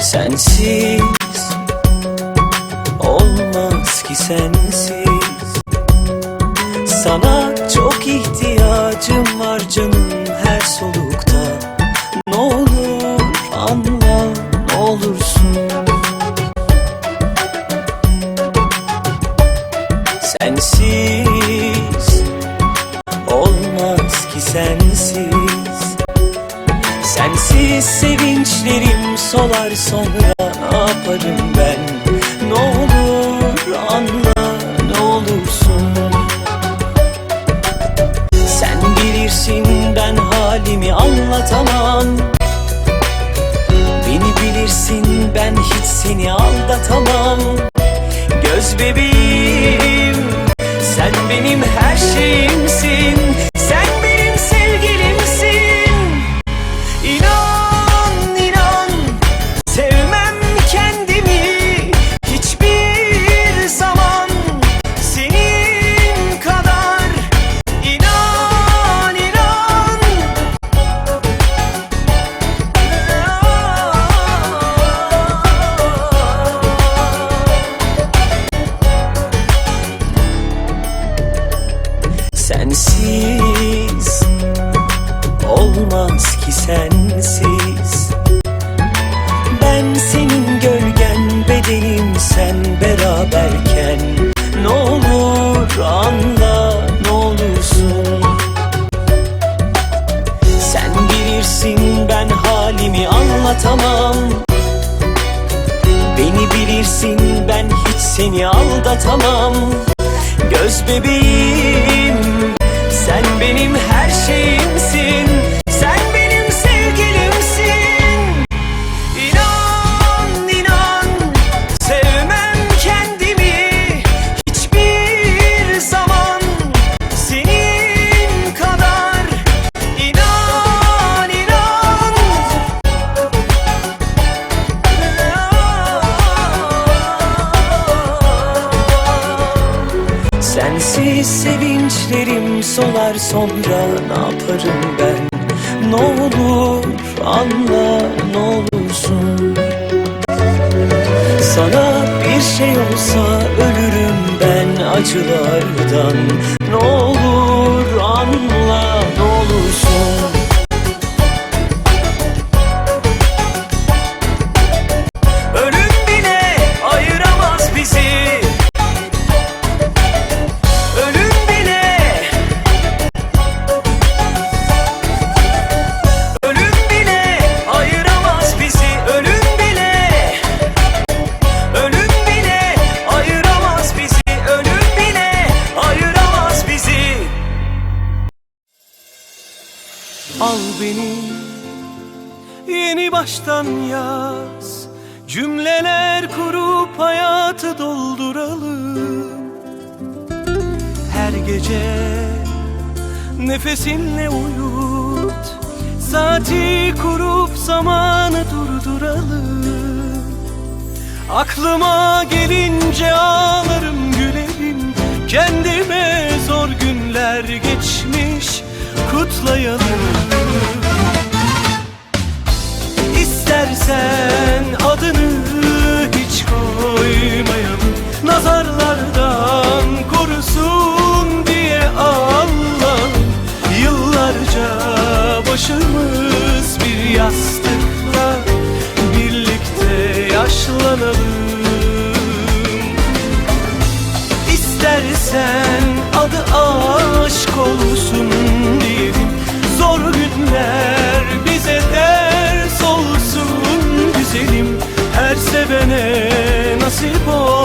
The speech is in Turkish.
Sensiz olmaz ki sensiz. Sana çok ihtiyacım var canım ki sensiz. Sensiz sevinçlerim solar sonra ne yaparım ben? Ne olur anla ne olursun Sen bilirsin ben halimi anlatamam. Beni bilirsin ben hiç seni aldatamam. Göz bebeğim sen benim her şeyimsin beraberken Ne olur anla ne olursun. Sen bilirsin ben halimi anlatamam. Beni bilirsin ben hiç seni aldatamam. Göz bebeğim Sensiz sevinçlerim solar sonra ne yaparım ben? Ne olur anla ne olursun. Sana bir şey olsa ölürüm ben acılardan. Ne olur anla Al beni. Yeni baştan yaz. Cümleler kurup hayatı dolduralım. Her gece Nefesinle uyut. Saati kurup zamanı durduralım. Aklıma gelince ağlarım gülerim. Kendime zor günler geçmiş kutlayalım. İstersen adını hiç koymayalım. Nazarlardan korusun diye Allah. Yıllarca başımız bir yastıkla Birlikte yaşlanalım. İstersen adı aşk olsun sevenler bize ders olsun güzelim. Her sevene nasip olsun